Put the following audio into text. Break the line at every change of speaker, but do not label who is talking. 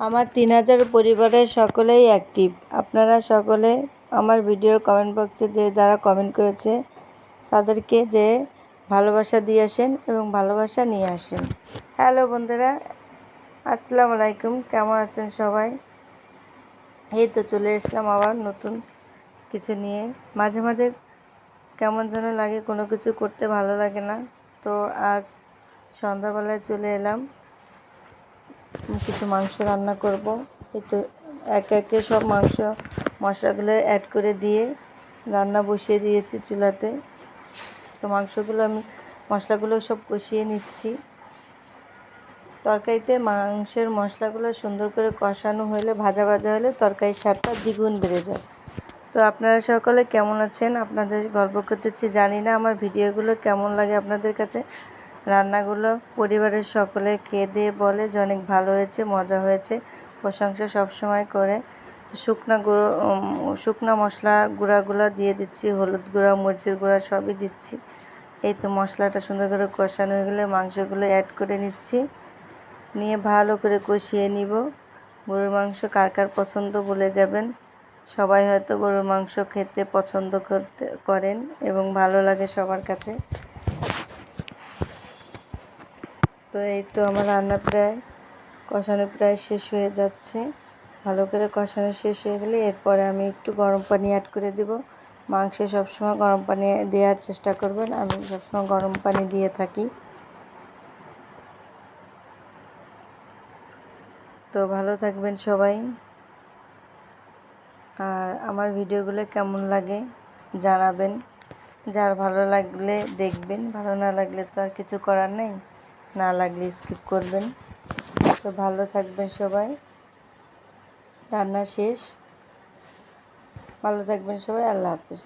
আমার তিন হাজার পরিবারের সকলেই অ্যাক্টিভ আপনারা সকলে আমার ভিডিওর কমেন্ট বক্সে যে যারা কমেন্ট করেছে, তাদেরকে যে ভালোবাসা দিয়ে আসেন এবং ভালোবাসা নিয়ে আসেন। হ্যালো বন্ধুরা, আসসালামু আলাইকুম, কেমন আছেন সবাই? এই তো চলে এসলাম আবার নতুন কিছু নিয়ে। মাঝে মাঝে কেমন যেন লাগে, কোনো কিছু করতে ভালো লাগে না। তো আজ সন্ধ্যাবেলায় চলে এলাম। কিছু মাংস রান্না করব। তো একে একে সব মাংস, মশলাগুলো অ্যাড করে দিয়ে রান্না বসিয়ে দিয়েছি চুলাতে। তো মাংসগুলো আমি, মশলাগুলো সব কষিয়ে নিচ্ছি। তরকারিতে মাংসের মশলাগুলো সুন্দর করে কষানো হলে, ভাজা ভাজা হলে তরকারির স্বাদটা দ্বিগুণ বেড়ে যায়। তো আপনারা সকলে কেমন আছেন? আপনাদের গল্প করতেছি জানি না আমার ভিডিওগুলো কেমন লাগে আপনাদের কাছে। রান্নাগুলো পরিবারের সকলে খেয়ে দিয়ে বলে যে অনেক ভালো হয়েছে, মজা হয়েছে। প্রশংসা সবসময় করে। শুকনা গুঁড়ো শুকনা মশলা গুঁড়াগুলো দিয়ে দিচ্ছি, হলুদ গুঁড়া, মরিচের গুঁড়া সবই দিচ্ছি। এই তো মশলাটা সুন্দর করে কষানো হয়ে গেলে মাংসগুলো অ্যাড করে নিচ্ছি। নিয়ে ভালো করে কষিয়ে নিব। গরুর মাংস কার কার পছন্দ বলে যাবেন। সবাই হয়তো গরুর মাংস খেতে পছন্দ করতে, করেন এবং ভালো লাগে সবার কাছে। তো এই তো আমার রান্না প্রায়, কষানো প্রায় শেষ হয়ে যাচ্ছে। ভালো করে কষানো শেষ হয়ে গেলে এরপরে আমি একটু গরম পানি অ্যাড করে দেব। মাংসে সবসময় গরম পানি দেওয়ার চেষ্টা করবেন, আমি সবসময় গরম পানি দিয়ে থাকি। তো ভালো থাকবেন সবাই। আর আমার ভিডিওগুলো কেমন লাগে জানাবেন। যার ভালো লাগলে দেখবেন, ভালো না লাগলে তো আর কিছু করার নেই। না লাগলে স্কিপ করবেন। তো ভালো থাকবেন সবাই। রান্না শেষ। ভালো থাকবেন সবাই। আল্লাহ হাফিজ।